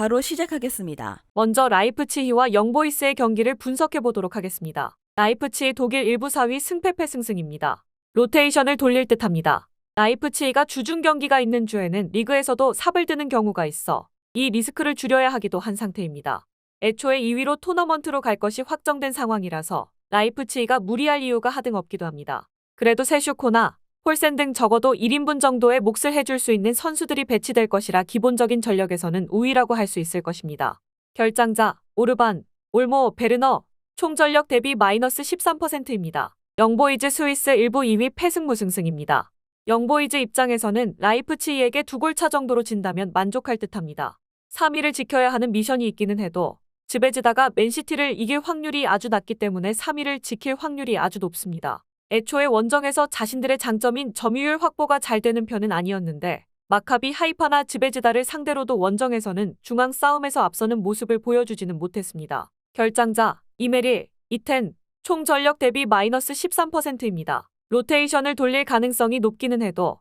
바로 시작하겠습니다. 먼저 라이프치히와 영보이스의 경기를 분석해 보도록 하겠습니다. 라이프치히 독일 1부 4위 승패 패 승승입니다. 로테이션을 돌릴 듯합니다. 라이프치히가 주중 경기가 있는 주에는 리그에서도 삽을 드는 경우가 있어 이 리스크를 줄여야 하기도 한 상태입니다. 애초에 2위로 토너먼트로 갈 것이 확정된 상황이라서 라이프치히가 무리할 이유가 하등 없기도 합니다. 그래도 세슈코나 홀센 등 적어도 1인분 정도의 몫을 해줄 수 있는 선수들이 배치될 것이라 기본적인 전력에서는 우위라고 할 수 있을 것입니다. 결장자, 오르반, 올모, 베르너, 총 전력 대비 마이너스 13%입니다. 영보이즈 스위스 1부 2위 패승무승승입니다. 영보이즈 입장에서는 라이프치히에게 두 골 차 정도로 진다면 만족할 듯합니다. 3위를 지켜야 하는 미션이 있기는 해도 지베즈다가 맨시티를 이길 확률이 아주 낮기 때문에 3위를 지킬 확률이 아주 높습니다. 애초에 원정에서 자신들의 장점인 점유율 확보가 잘 되는 편은 아니었는데 마카비 하이파나 지베즈다를 상대로도 원정에서는 중앙 싸움에서 앞서는 모습을 보여주지는 못했습니다. 결장자 이메릴, 이텐 총 전력 대비 마이너스 13%입니다. 로테이션을 돌릴 가능성이 높기는 해도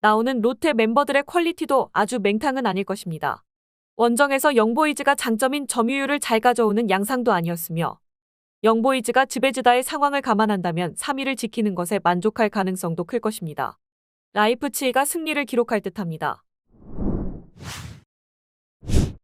나오는 로테 멤버들의 퀄리티도 아주 맹탕은 아닐 것입니다. 원정에서 영보이즈가 장점인 점유율을 잘 가져오는 양상도 아니었으며 영보이즈가 지베즈다의 상황을 감안한다면 3위를 지키는 것에 만족할 가능성도 클 것입니다. 라이프치히가 승리를 기록할 듯합니다.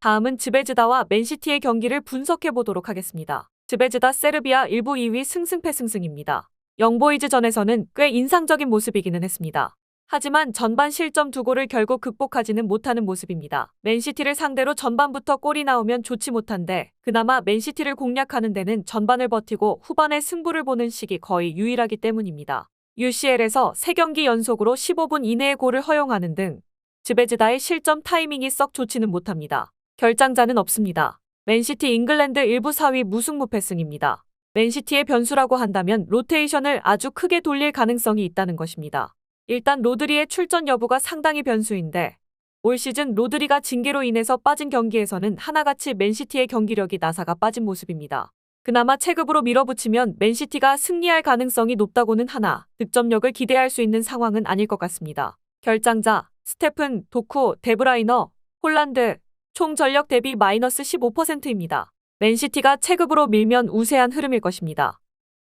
다음은 지베즈다와 맨시티의 경기를 분석해 보도록 하겠습니다. 지베즈다 세르비아 1부 2위 승승패승승입니다. 영보이즈전에서는 꽤 인상적인 모습이기는 했습니다. 하지만 전반 실점 두 골을 결국 극복하지는 못하는 모습입니다. 맨시티를 상대로 전반부터 골이 나오면 좋지 못한데 그나마 맨시티를 공략하는 데는 전반을 버티고 후반에 승부를 보는 식이 거의 유일하기 때문입니다. UCL에서 3경기 연속으로 15분 이내의 골을 허용하는 등 지베즈다의 실점 타이밍이 썩 좋지는 못합니다. 결장자는 없습니다. 맨시티 잉글랜드 1부 4위 무승무패승입니다. 맨시티의 변수라고 한다면 로테이션을 아주 크게 돌릴 가능성이 있다는 것입니다. 일단 로드리의 출전 여부가 상당히 변수인데 올 시즌 로드리가 징계로 인해서 빠진 경기에서는 하나같이 맨시티의 경기력이 나사가 빠진 모습입니다. 그나마 체급으로 밀어붙이면 맨시티가 승리할 가능성이 높다고는 하나 득점력을 기대할 수 있는 상황은 아닐 것 같습니다. 결장자 스테픈, 도쿠, 데브라이너, 홀란드 총 전력 대비 마이너스 15%입니다. 맨시티가 체급으로 밀면 우세한 흐름일 것입니다.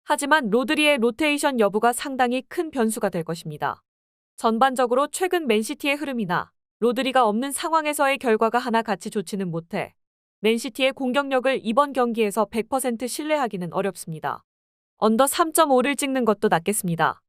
하지만 로드리의 로테이션 여부가 상당히 큰 변수가 될 것입니다. 전반적으로 최근 맨시티의 흐름이나 로드리가 없는 상황에서의 결과가 하나 같이 좋지는 못해 맨시티의 공격력을 이번 경기에서 100% 신뢰하기는 어렵습니다. 언더 3.5를 찍는 것도 낫겠습니다.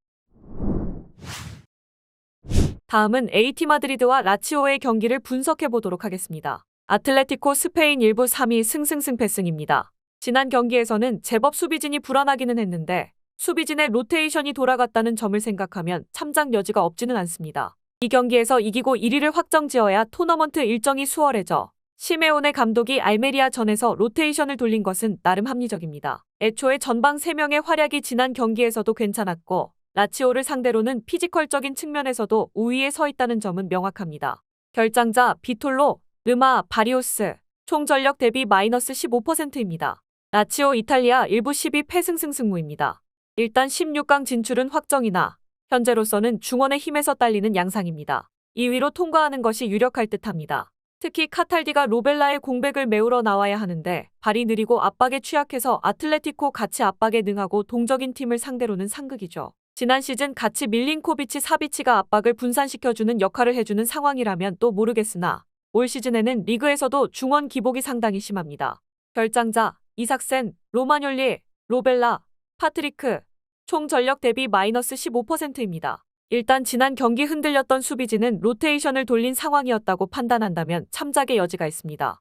다음은 AT 마드리드와 라치오의 경기를 분석해 보도록 하겠습니다. 아틀레티코 스페인 1부 3위 승승승패승입니다. 지난 경기에서는 제법 수비진이 불안하기는 했는데 수비진의 로테이션이 돌아갔다는 점을 생각하면 참작 여지가 없지는 않습니다. 이 경기에서 이기고 1위를 확정지어야 토너먼트 일정이 수월해져 시메온의 감독이 알메리아 전에서 로테이션을 돌린 것은 나름 합리적입니다. 애초에 전방 3명의 활약이 지난 경기에서도 괜찮았고 라치오를 상대로는 피지컬적인 측면에서도 우위에 서 있다는 점은 명확합니다. 결장자 비톨로, 르마, 바리오스 총 전력 대비 마이너스 15%입니다. 라치오 이탈리아 1부 12 패승승승무입니다. 일단 16강 진출은 확정이나 현재로서는 중원의 힘에서 딸리는 양상입니다. 2위로 통과하는 것이 유력할 듯합니다. 특히 카탈디가 로벨라의 공백을 메우러 나와야 하는데 발이 느리고 압박에 취약해서 아틀레티코 같이 압박에 능하고 동적인 팀을 상대로는 상극이죠. 지난 시즌 같이 밀린코비치 사비치가 압박을 분산시켜주는 역할을 해주는 상황이라면 또 모르겠으나 올 시즌에는 리그에서도 중원 기복이 상당히 심합니다. 결장자 이삭센, 로마뇰리, 로벨라, 파트리크 총 전력 대비 마이너스 15%입니다. 일단 지난 경기 흔들렸던 수비진은 로테이션을 돌린 상황이었다고 판단한다면 참작의 여지가 있습니다.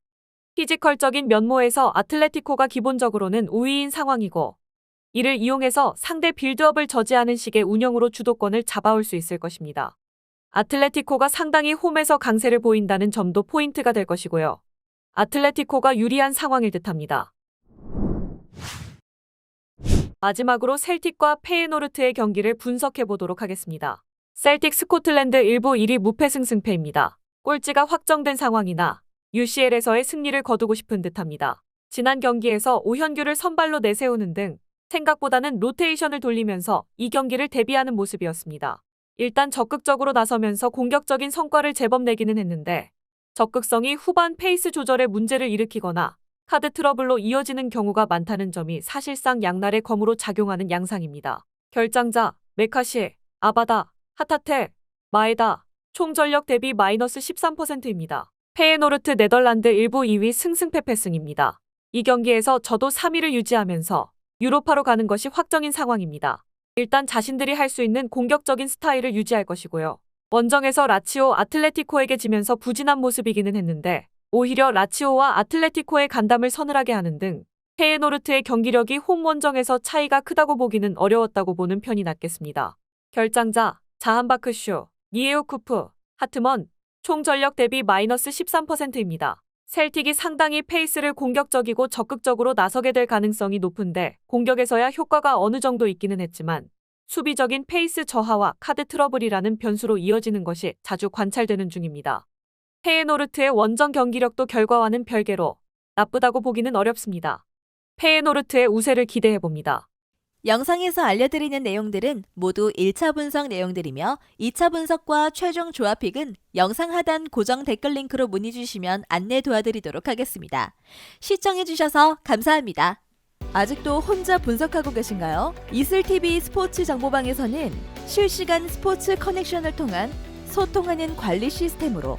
피지컬적인 면모에서 아틀레티코가 기본적으로는 우위인 상황이고 이를 이용해서 상대 빌드업을 저지하는 식의 운영으로 주도권을 잡아올 수 있을 것입니다. 아틀레티코가 상당히 홈에서 강세를 보인다는 점도 포인트가 될 것이고요. 아틀레티코가 유리한 상황일 듯합니다. 마지막으로 셀틱과 페이노르트의 경기를 분석해 보도록 하겠습니다. 셀틱 스코틀랜드 1부 1위 무패승 승패입니다. 꼴찌가 확정된 상황이나 UCL에서의 승리를 거두고 싶은 듯합니다. 지난 경기에서 오현규를 선발로 내세우는 등 생각보다는 로테이션을 돌리면서 이 경기를 대비하는 모습이었습니다. 일단 적극적으로 나서면서 공격적인 성과를 제법 내기는 했는데 적극성이 후반 페이스 조절에 문제를 일으키거나 카드 트러블로 이어지는 경우가 많다는 점이 사실상 양날의 검으로 작용하는 양상입니다. 결장자, 메카시, 아바다, 하타테, 마에다, 총 전력 대비 마이너스 13%입니다. 페에노르트 네덜란드 일부 2위 승승패패승입니다. 이 경기에서 저도 3위를 유지하면서 유로파로 가는 것이 확정인 상황입니다. 일단 자신들이 할 수 있는 공격적인 스타일을 유지할 것이고요. 원정에서 라치오 아틀레티코에게 지면서 부진한 모습이기는 했는데 오히려 라치오와 아틀레티코의 간담을 서늘하게 하는 등 페에노르트의 경기력이 홈 원정에서 차이가 크다고 보기는 어려웠다고 보는 편이 낫겠습니다. 결장자 자한바크슈, 니에오쿠프, 하트먼 총 전력 대비 마이너스 13%입니다. 셀틱이 상당히 페이스를 공격적이고 적극적으로 나서게 될 가능성이 높은데 공격에서야 효과가 어느 정도 있기는 했지만 수비적인 페이스 저하와 카드 트러블이라는 변수로 이어지는 것이 자주 관찰되는 중입니다. 페에노르트의 원정 경기력도 결과와는 별개로 나쁘다고 보기는 어렵습니다. 페에노르트의 우세를 기대해 봅니다. 영상에서 알려드리는 내용들은 모두 1차 분석 내용들이며 2차 분석과 최종 조합픽은 영상 하단 고정 댓글 링크로 문의 주시면 안내 도와드리도록 하겠습니다. 시청해주셔서 감사합니다. 아직도 혼자 분석하고 계신가요? 이슬TV 스포츠 정보방에서는 실시간 스포츠 커넥션을 통한 소통하는 관리 시스템으로